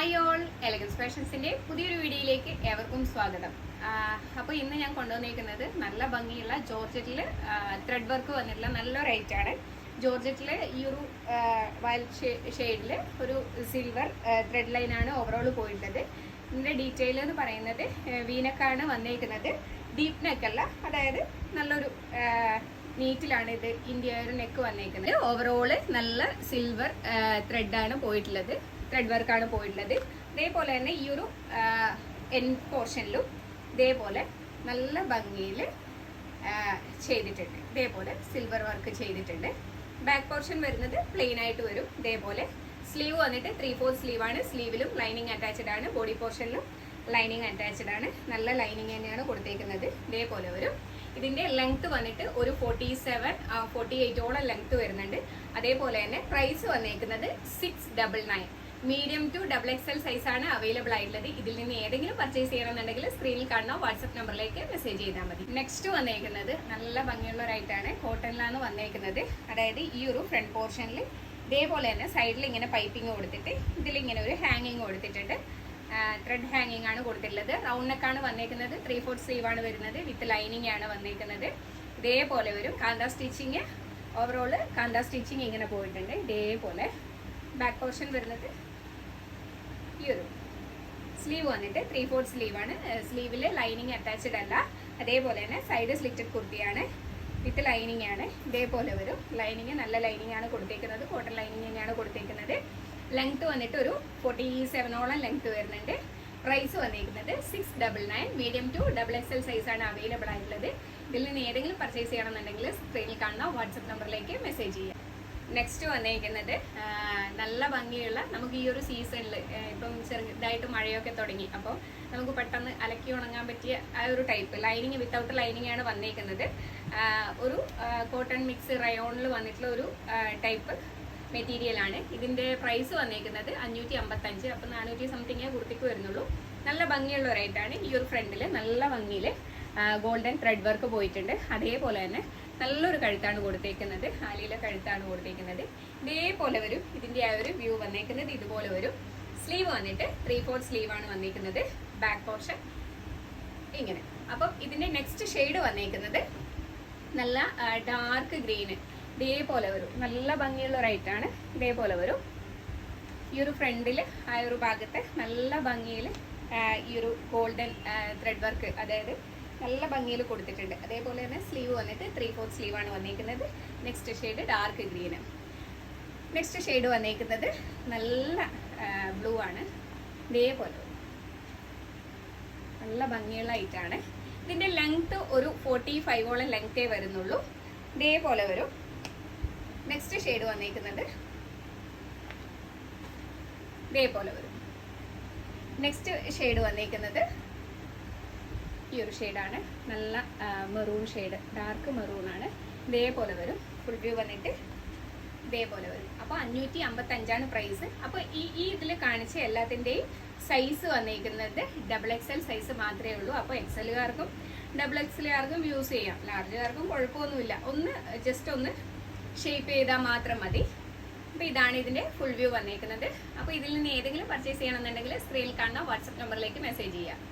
Hi all elegance ഫാഷൻസിന്റെ പുതിയൊരു വീഡിയോയിലേക്ക് ഏവർക്കും സ്വാഗതം. അപ്പോൾ ഇന്ന് ഞാൻ കൊണ്ടുവന്നിരിക്കുന്നത് നല്ല ഭംഗിയുള്ള ജോർജറ്റിൽ ത്രെഡ് വർക്ക് വന്നിട്ടുള്ള നല്ല റേറ്റ് ആണ്. ജോർജറ്റിൽ ഈ ഒരു വയലറ്റ് ഷെയ്ഡിൽ ഒരു സിൽവർ ത്രെഡ് ലൈനാണ് ഓവറോൾ പോയിട്ടുള്ളത്. ഇതിന്റെ ഡീറ്റെയിൽ എന്ന് പറയുന്നത് വീനക്കാണ് വന്നിരിക്കുന്നത് ഡീപ്പ് നെക്കല്ല അതായത് നല്ലൊരു നീറ്റിലാണ് ഇത് ഇന്ത്യ ഒരു നെക്ക് വന്നിരിക്കുന്നത് ഓവറോൾ നല്ല സിൽവർ ത്രെഡാണ് പോയിട്ടുള്ളത്. ത്രെഡ് വർക്കാണ് പോയിട്ടുള്ളത്. ഇതേപോലെ തന്നെ ഈ ഒരു എൻ പോർഷനിലും ഇതേപോലെ നല്ല ഭംഗിയിൽ ചെയ്തിട്ടുണ്ട്. ഇതേപോലെ സിൽവർ വർക്ക് ചെയ്തിട്ടുണ്ട്. ബാക്ക് പോർഷൻ വരുന്നത് പ്ലെയിൻ ആയിട്ട് വരും. ഇതേപോലെ സ്ലീവ് വന്നിട്ട് ത്രീ ഫോർ സ്ലീവ് ആണ്. സ്ലീവിലും ലൈനിങ് അറ്റാച്ച്ഡ് ആണ്. ബോഡി പോർഷനിലും ലൈനിങ് അറ്റാച്ച്ഡ് ആണ്. നല്ല ലൈനിങ് തന്നെയാണ് കൊടുത്തേക്കുന്നത്. ഇതേപോലെ വരും. ഇതിന്റെ ലെങ്ത് വന്നിട്ട് ഒരു ഫോർട്ടി സെവൻ ഫോർട്ടി എയ്റ്റോളം ലെങ്ത് വരുന്നുണ്ട്. അതേപോലെ തന്നെ പ്രൈസ് വന്നേക്കുന്നത് six double nine medium to double X L ആണ് അവൈലബിൾ ആയിട്ടുള്ളത്. ഇതിൽ നിന്ന് ഏതെങ്കിലും പർച്ചേസ് ചെയ്യണമെന്നുണ്ടെങ്കിൽ സ്ക്രീനിൽ കാണുന്ന വാട്സപ്പ് നമ്പറിലേക്ക് മെസ്സേജ് ചെയ്താൽ മതി. നെക്സ്റ്റ് വന്നേക്കുന്നത് നല്ല ഭംഗിയുള്ളവരായിട്ടാണ് കോട്ടണിലാണ് വന്നേക്കുന്നത്. അതായത് ഈ ഒരു ഫ്രണ്ട് പോർഷനിൽ ഇതേപോലെ തന്നെ സൈഡിൽ ഇങ്ങനെ പൈപ്പിംഗ് കൊടുത്തിട്ട് ഇതിലിങ്ങനെ ഒരു ഹാങ്ങിങ് കൊടുത്തിട്ടുണ്ട്. ത്രെഡ് ഹാങ്ങിങ് ആണ് കൊടുത്തിട്ടുള്ളത്. റൗണ്ട് നെക്കാണ് വന്നേക്കുന്നത്. ത്രീ ഫോർത്ത് സ്ലീവ് ആണ് വരുന്നത്. വിത്ത് ലൈനിങ് ആണ് വന്നേക്കുന്നത്. ഇതേപോലെ വരും kantha stitching overall kantha stitching ഇങ്ങനെ പോയിട്ടുണ്ട്. ഇതേപോലെ ബാക്ക് പോർഷൻ വരുന്നത്. ഈ ഒരു സ്ലീവ് വന്നിട്ട് ത്രീ സ്ലീവ് ആണ്. സ്ലീവിൽ ലൈനിങ് അറ്റാച്ച്ഡ് അല്ല. അതേപോലെ തന്നെ സൈഡ് സ്ലിറ്റഡ് കുർത്തിയാണ്. വിത്ത് ലൈനിങ് ആണ്. ഇതേപോലെ വരും. ലൈനിങ് നല്ല ലൈനിങ് ആണ് കൊടുത്തേക്കുന്നത്. കോട്ടൺ ലൈനിങ് തന്നെയാണ് കൊടുത്തേക്കുന്നത്. ലെങ്ത് വന്നിട്ട് ഒരു ഫോർട്ടി സെവനോളം ലെങ്ത് വരുന്നുണ്ട്. പ്രൈസ് വന്നിരിക്കുന്നത് six double nine medium to double X L size ആണ് അവൈലബിൾ ആയിട്ടുള്ളത്. ഇതിൽ നിന്ന് ഏതെങ്കിലും പർച്ചേസ് ചെയ്യണമെന്നുണ്ടെങ്കിൽ സ്ക്രീനിൽ കാണുന്ന വാട്സപ്പ് നമ്പറിലേക്ക് മെസ്സേജ് ചെയ്യാം. നെക്സ്റ്റ് വന്നിരിക്കുന്നത് നല്ല ഭംഗിയുള്ള നമുക്ക് ഈ ഒരു സീസണിൽ ഇപ്പം ചെറുതായിട്ട് മഴയൊക്കെ തുടങ്ങി. അപ്പോൾ നമുക്ക് പെട്ടെന്ന് അലക്കി ഉണങ്ങാൻ പറ്റിയ ആ ഒരു ടൈപ്പ് ലൈനിങ് വിത്തൗട്ട് ലൈനിങ് ആണ് വന്നിരിക്കുന്നത് ഒരു കോട്ടൺ മിക്സ് റയോണിൽ വന്നിട്ടുള്ള ഒരു ടൈപ്പ് മെറ്റീരിയൽ ആണ്. ഇതിന്റെ പ്രൈസ് വന്നിരിക്കുന്നത് അഞ്ഞൂറ്റി അമ്പത്തഞ്ച് അപ്പം നാനൂറ്റി സംതിങ്ങേ കുർത്തിക്ക് വരുന്നുള്ളൂ. നല്ല ഭംഗിയുള്ള ഒരു റേറ്റാണ് ഈ ഒരു ഫ്രണ്ടിൽ നല്ല ഭംഗിയിൽ ഗോൾഡൻ ത്രെഡ് വർക്ക് പോയിട്ടുണ്ട്. അതേപോലെ തന്നെ നല്ലൊരു കഴുത്താണ് കൊടുത്തേക്കുന്നത്. ആലിയിലെ കഴുത്താണ് കൊടുത്തേക്കുന്നത്. ഇതേപോലെ വരും. ഇതിന്റെ ആ ഒരു വ്യൂ വന്നേക്കുന്നത് ഇതുപോലെ വരും. സ്ലീവ് വന്നിട്ട് ത്രീ ഫോർത്ത് സ്ലീവ് ആണ് വന്നേക്കുന്നത്. ബാക്ക് പോർഷൻ ഇങ്ങനെ. അപ്പം ഇതിന്റെ നെക്സ്റ്റ് ഷെയ്ഡ് വന്നേക്കുന്നത് നല്ല ഡാർക്ക് ഗ്രീന് ഇതേപോലെ വരും. നല്ല ഭംഗിയുള്ള റൈറ്റാണ് ഇതേപോലെ വരും. ഈ ഒരു ഫ്രണ്ടിൽ ആ ഒരു ഭാഗത്ത് നല്ല ഭംഗിയിൽ ഈ ഒരു ഗോൾഡൻ ത്രെഡ് വർക്ക് അതായത് നല്ല ഭംഗിയിൽ കൊടുത്തിട്ടുണ്ട്. അതേപോലെ തന്നെ സ്ലീവ് വന്നിട്ട് ത്രീ ഫോർത്ത് സ്ലീവ് ആണ് വന്നിരിക്കുന്നത് next shade dark green next shade വന്നിരിക്കുന്നത് നല്ല ബ്ലൂ ആണ്. ഇതേപോലെ. നല്ല ഭംഗിയുള്ള ഐറ്റാണ് ഇതിന്റെ ലെങ്ത് ഒരു ഫോർട്ടി ഫൈവോളം ലെങ്ത്തേ വരുന്നുള്ളൂ. ഇതേപോലെ വരും. നെക്സ്റ്റ് ഷെയ്ഡ് വന്നിരിക്കുന്നത് ഇതേപോലെ വരും. നെക്സ്റ്റ് ഷെയ്ഡ് വന്നിരിക്കുന്നത് ഈ ഒരു ഷെയ്ഡാണ് നല്ല മെറൂൺ ഷെയ്ഡ് ഡാർക്ക് മെറൂൺ ആണ്. ഇതേപോലെ വരും. ഫുൾ വ്യൂ വന്നിട്ട് ഇതേപോലെ വരും. അപ്പോൾ അഞ്ഞൂറ്റി അമ്പത്തഞ്ചാണ് പ്രൈസ് അപ്പോൾ ഈ ഈ ഇതിൽ കാണിച്ച എല്ലാത്തിന്റെയും സൈസ് വന്നിരിക്കുന്നത് ഡബിൾ എക്സ് എൽ സൈസ് മാത്രമേ ഉള്ളൂ. അപ്പോൾ എക്സ് എല്ലുകാർക്കും ഡബിൾ എക്സ് എല്ലുകാർക്കും യൂസ് ചെയ്യാം. ലാർജുകാർക്കും കുഴപ്പമൊന്നുമില്ല. ഒന്ന് ജസ്റ്റ് ഒന്ന് ഷേപ്പ് ചെയ്താൽ മാത്രം മതി. അപ്പോൾ ഇതാണ് ഇതിന്റെ ഫുൾ വ്യൂ വന്നിരിക്കുന്നത് അപ്പോൾ ഇതിൽ നിന്ന് ഏതെങ്കിലും പർച്ചേസ് ചെയ്യണമെന്നുണ്ടെങ്കിൽ സ്ക്രീനിൽ കാണുന്ന വാട്സപ്പ് നമ്പറിലേക്ക് മെസ്സേജ് ചെയ്യാം.